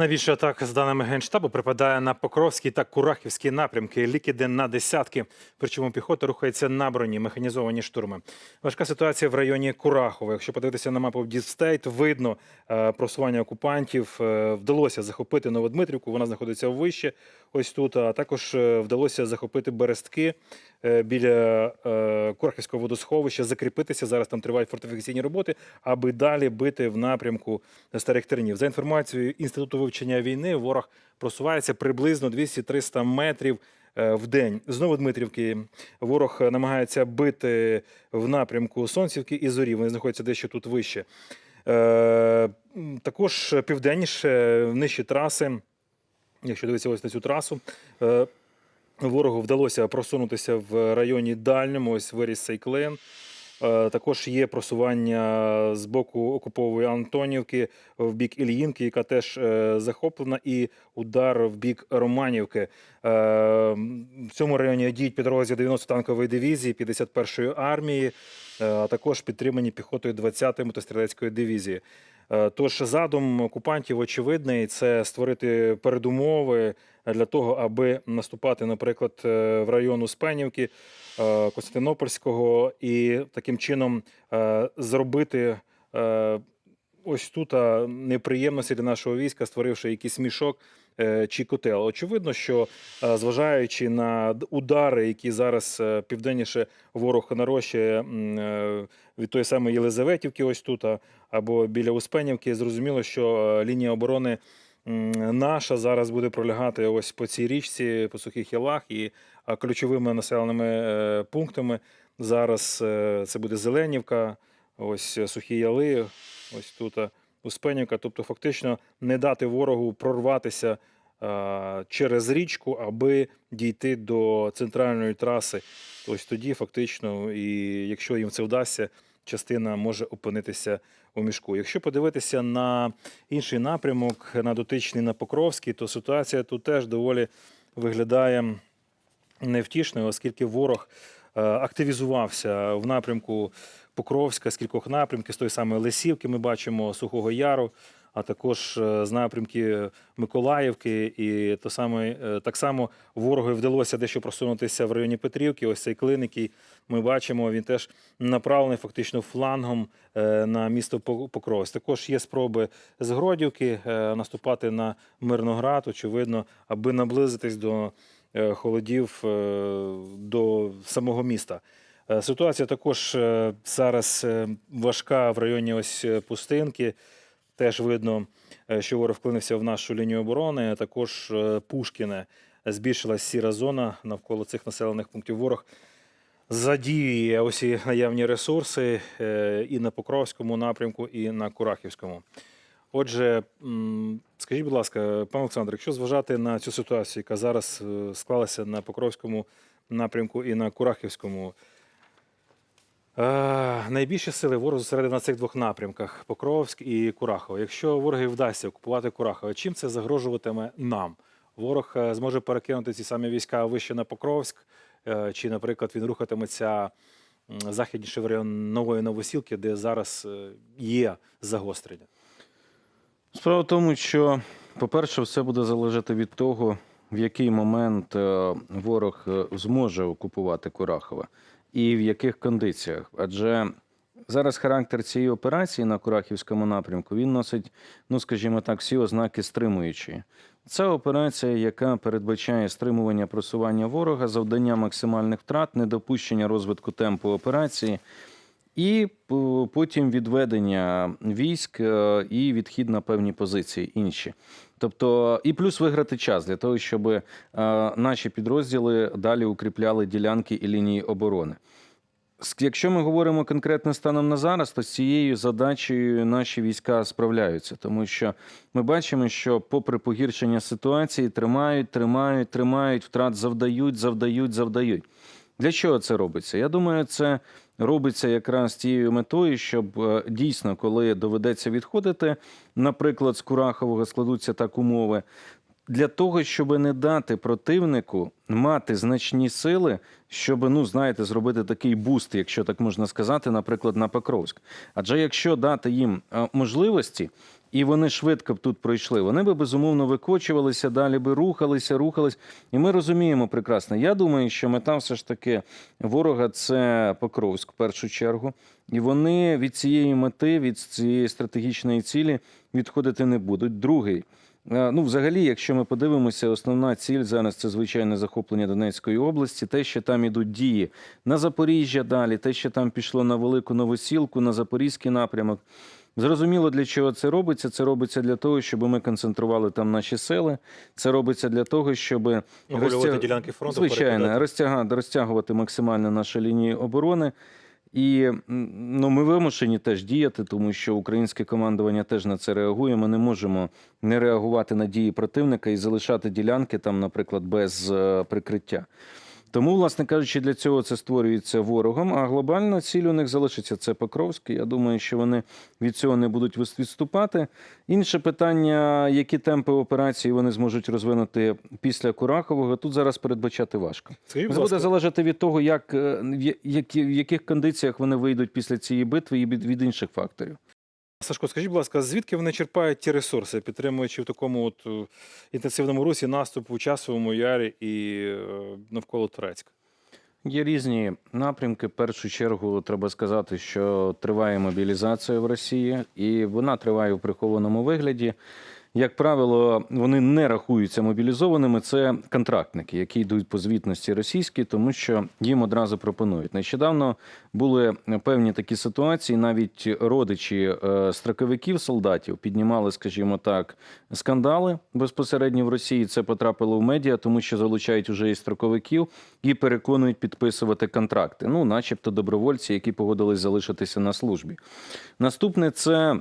Найбільше атак, з даними Генштабу, припадає на Покровський та Курахівський напрямки. Лікіди на десятки. Причому піхота рухається на броні, механізовані штурми. Важка ситуація в районі Курахова. Якщо подивитися на мапу Дістейт, видно е, просування окупантів. Е, Вдалося захопити Новодмитрівку. Вона знаходиться вище. Ось тут. А також е, вдалося захопити Берестки біля е, Курахівського водосховища, закріпитися. Зараз там тривають фортифікаційні роботи, аби далі бити в напрямку старих тернів. За інформацією інституту вивчення війни, ворог просувається приблизно 200-300 метрів. е, В день знову Дмитрівки ворог намагається бити в напрямку Сонцівки і Зорі. Вони знаходяться дещо тут вище. Е, Також південніше, нижчі траси. Якщо дивитися ось на цю трасу, е, ворогу вдалося просунутися в районі дальньому. Ось виріс цей клин. Е, Також є просування з боку окупової Антонівки в бік Ільїнки, яка теж е, захоплена, і удар в бік Романівки. Е, В цьому районі діють підрозділи 90-танкової дивізії 51-ї армії, а також підтримані піхотою 20-ї мотострілецької дивізії. Е, Тож задум окупантів очевидний це створити передумови для того, аби наступати, наприклад, е, в район Успенівки, Константинопольського і таким чином е, зробити е, ось тут неприємності для нашого війська, створивши якийсь мішок е, чи котел. Очевидно, що е, зважаючи на удари, які зараз е, південніше ворог нарощує е, від тої самої Єлизаветівки, ось тут, або біля Успенівки, зрозуміло, що е, лінія оборони наша зараз буде пролягати ось по цій річці, по сухих ялах і ключовими населеними е, пунктами. Зараз е, це буде Зеленівка, ось е, сухі яли, ось тут Успенівка. Тобто, фактично не дати ворогу прорватися е, через річку, аби дійти до центральної траси. Ось тоді, фактично, і якщо їм це вдасться, частина може опинитися у мішку. Якщо подивитися на інший напрямок, на дотичний на Покровський, то ситуація тут теж доволі виглядає невтішною, оскільки ворог е, активізувався в напрямку Покровська з кількох напрямків, з тої самої Лисівки ми бачимо Сухого Яру, а також е, з напрямків Миколаївки. І то саме, е, так само ворогу вдалося дещо просунутися в районі Петрівки. Ось цей клин, який ми бачимо, він теж направлений фактично флангом е, на місто Пок- Покровськ. Також є спроби з Гродівки наступати на Мирноград, очевидно, аби наблизитись до холодів до самого міста. Е, Ситуація також е, зараз е, важка в районі ось пустинки. Теж видно, що ворог вклинився в нашу лінію оборони. Також Пушкіне збільшилась сіра зона навколо цих населених пунктів. Ворог задіює усі наявні ресурси і на Покровському напрямку, і на Курахівському. Отже, скажіть, будь ласка, пане Олександр, якщо зважати на цю ситуацію, яка зараз склалася на Покровському напрямку і на Курахівському, найбільші сили ворог зосередив на цих двох напрямках Покровськ і Курахово. Якщо вороги вдасться окупувати Курахово, чим це загрожуватиме нам? Ворог е, зможе перекинути ці самі війська вище на Покровськ, е, чи, наприклад, він рухатиметься західніше в район Нової Новосілки, де зараз е, є загострення? Справа в тому, що, по-перше, все буде залежати від того, в який момент е, ворог е, зможе окупувати Курахове і в яких кондиціях. Адже зараз характер цієї операції на Курахівському напрямку він носить, ну скажімо так, всі ознаки стримуючі. Це операція, яка передбачає стримування просування ворога, завдання максимальних втрат, недопущення розвитку темпу операції. І потім відведення військ е, і відхід на певні позиції інші. Тобто, і плюс виграти час для того, щоб е, наші підрозділи далі укріпляли ділянки і лінії оборони. Якщо ми говоримо конкретно станом на зараз, то з цією задачею наші війська справляються, тому що ми бачимо, що, попри погіршення ситуації, тримають, тримають, тримають, втрат завдають, завдають, завдають. Для чого це робиться? Я думаю, це робиться якраз тією метою, щоб е, дійсно, коли доведеться відходити, наприклад, з Курахового складуться так умови. Для того, щоб не дати противнику мати значні сили, щоб, ну знаєте, зробити такий буст, якщо так можна сказати, наприклад, на Покровськ. Адже якщо дати їм е, можливості, і вони швидко б тут пройшли, вони би безумовно викочувалися, далі би рухалися, рухались. І ми розуміємо прекрасно. Я думаю, що мета все ж таки ворога це Покровськ в першу чергу. І вони від цієї мети, від цієї стратегічної цілі відходити не будуть. Другий. е, Ну, взагалі, якщо ми подивимося, основна ціль зараз це звичайне захоплення Донецької області. Те, що там ідуть дії на Запоріжжя далі, те, що там пішло на велику новосілку, на запорізький напрямок. Зрозуміло, для чого це робиться. Це робиться для того, щоб ми концентрували там наші сили. Це робиться для того, щоб розтяг- ділянки фронту. Звичайно, перекидати. розтяга, розтягувати максимально наші лінії оборони. І ну, ми вимушені теж діяти, тому що українське командування теж на це реагує. Ми не можемо не реагувати на дії противника і залишати ділянки там, наприклад, без е, прикриття. Тому, власне кажучи, для цього це створюється ворогом. А глобальна ціль у них залишиться це Покровськ. Я думаю, що вони від цього не будуть відступати. Інше питання, які темпи операції вони зможуть розвинути після Курахового, тут зараз передбачати важко. Це буде залежати від того, як, е, в яких кондиціях вони вийдуть після цієї битви і від інших факторів. Сашко, скажіть, будь ласка, звідки вони черпають ті ресурси, підтримуючи в такому от е, інтенсивному русі наступ у часовому ярі і е, навколо Турецька? Є різні напрямки. В першу чергу треба сказати, що триває мобілізація в Росії, і вона триває в прихованому вигляді. Як правило, вони не рахуються мобілізованими. Це контрактники, які йдуть по звітності російській, тому що їм одразу пропонують. Нещодавно були певні такі ситуації. Навіть родичі е, строковиків солдатів піднімали, скажімо так, скандали безпосередньо в Росії. Це потрапило в медіа, тому що залучають уже і строковиків і переконують підписувати контракти. Ну, начебто, добровольці, які погодились залишитися на службі. Наступне це.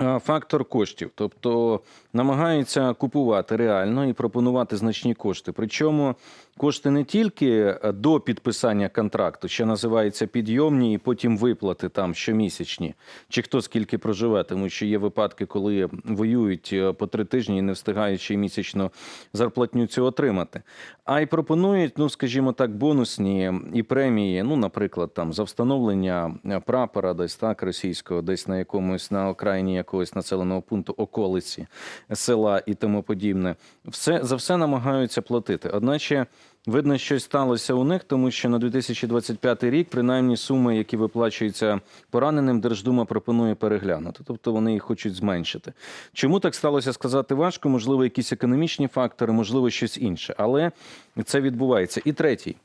Фактор коштів, тобто намагаються купувати реально і пропонувати значні кошти. Причому кошти не тільки до підписання контракту, що називається підйомні, і потім виплати там щомісячні, чи хто скільки проживе, тому що є випадки, коли воюють е, по три тижні і не встигають ще місячно зарплатню цю отримати. А й пропонують, ну скажімо так, бонусні і премії. Ну, наприклад, там за встановлення е, прапора, десь так російського, десь на якомусь на окраїні якогось населеного пункту, околиці села і тому подібне. Все за все намагаються платити. Одначе. Видно, щось сталося у них, тому що на 2025 рік принаймні суми, які виплачуються пораненим, Держдума пропонує переглянути. Тобто вони їх хочуть зменшити. Чому так сталося сказати важко? Можливо, якісь економічні фактори, можливо, щось інше. Але це відбувається. І третій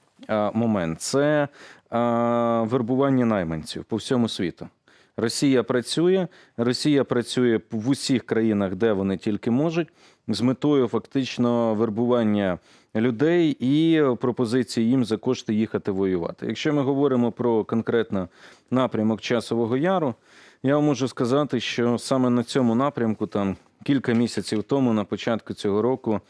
момент це вербування найманців по всьому світу. Росія працює, Росія працює в усіх країнах, де вони тільки можуть, з метою фактично вербування людей і пропозиції їм за кошти їхати воювати. Якщо ми говоримо про конкретно напрямок часового яру, я вам можу сказати, що саме на цьому напрямку, там кілька місяців тому, на початку цього року,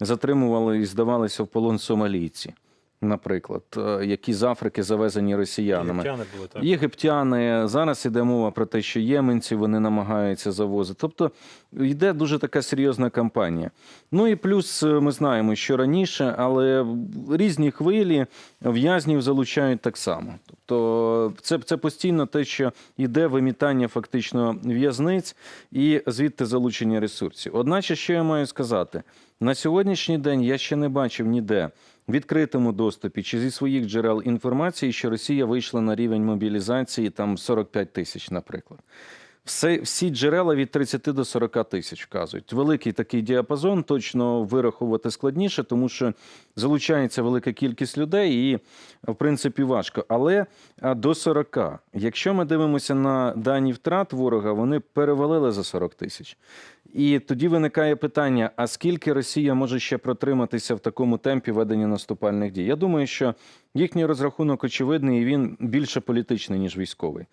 затримували і здавалися в полон сомалійці, наприклад, е, які з Африки завезені росіянами. Єгиптяни були так. Єгиптяни зараз іде мова про те, що єменці вони намагаються завозити. Тобто йде дуже така серйозна кампанія. Ну і плюс е, ми знаємо, що раніше, але різні хвилі в'язнів залучають так само. Тобто це, це постійно те, що йде вимітання фактично в'язниць і звідти залучення ресурсів. Одначе, що я маю сказати, на сьогоднішній день я ще не бачив ніде відкритому доступі чи зі своїх джерел інформації, що Росія вийшла на рівень мобілізації там 45 тисяч, наприклад. Все, всі джерела від 30 до 40 тисяч вказують. Великий такий діапазон точно вирахувати складніше, тому що залучається велика кількість людей і, в принципі, важко. Але до 40. Якщо ми дивимося на дані втрат ворога, вони перевалили за 40 тисяч. І тоді виникає питання: а скільки Росія може ще протриматися в такому темпі ведення наступальних дій? Я думаю, що їхній розрахунок очевидний, і він більше політичний, ніж військовий.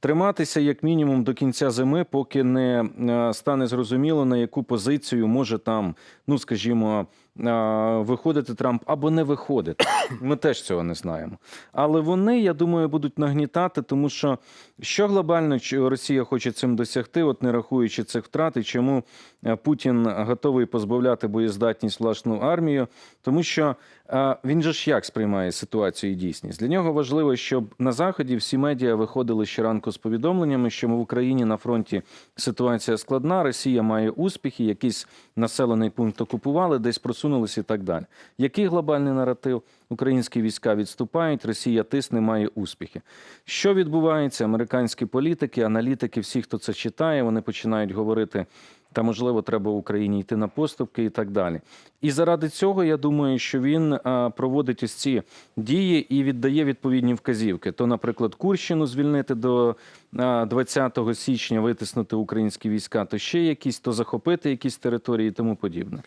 Триматися як мінімум до кінця зими, поки не е, стане зрозуміло, на яку позицію може там, ну скажімо, е, виходити Трамп або не виходити. Ми теж цього не знаємо. Але вони, я думаю, будуть нагнітати, тому що що глобально Росія хоче цим досягти, от не рахуючи цих втрат, і чому е, Путін готовий позбавляти боєздатність власну армію, тому що він же ж як сприймає ситуацію і дійсність. Для нього важливо, щоб на заході всі медіа виходили щоранку Луценко з повідомленнями, що в Україні на фронті ситуація складна, Росія має успіхи, якийсь населений пункт окупували, десь просунулися і так далі. Який глобальний наратив? Українські війська відступають, Росія тисне, має успіхи. Що відбувається? Американські політики, аналітики, всі, хто це читає, вони починають говорити. Та можливо, треба Україні йти на поступки і так далі. І заради цього я думаю, що він проводить ось ці дії і віддає відповідні вказівки. То, наприклад, Курщину звільнити до а, 20 січня, витиснути українські війська, то ще якісь, то захопити якісь території і тому подібне.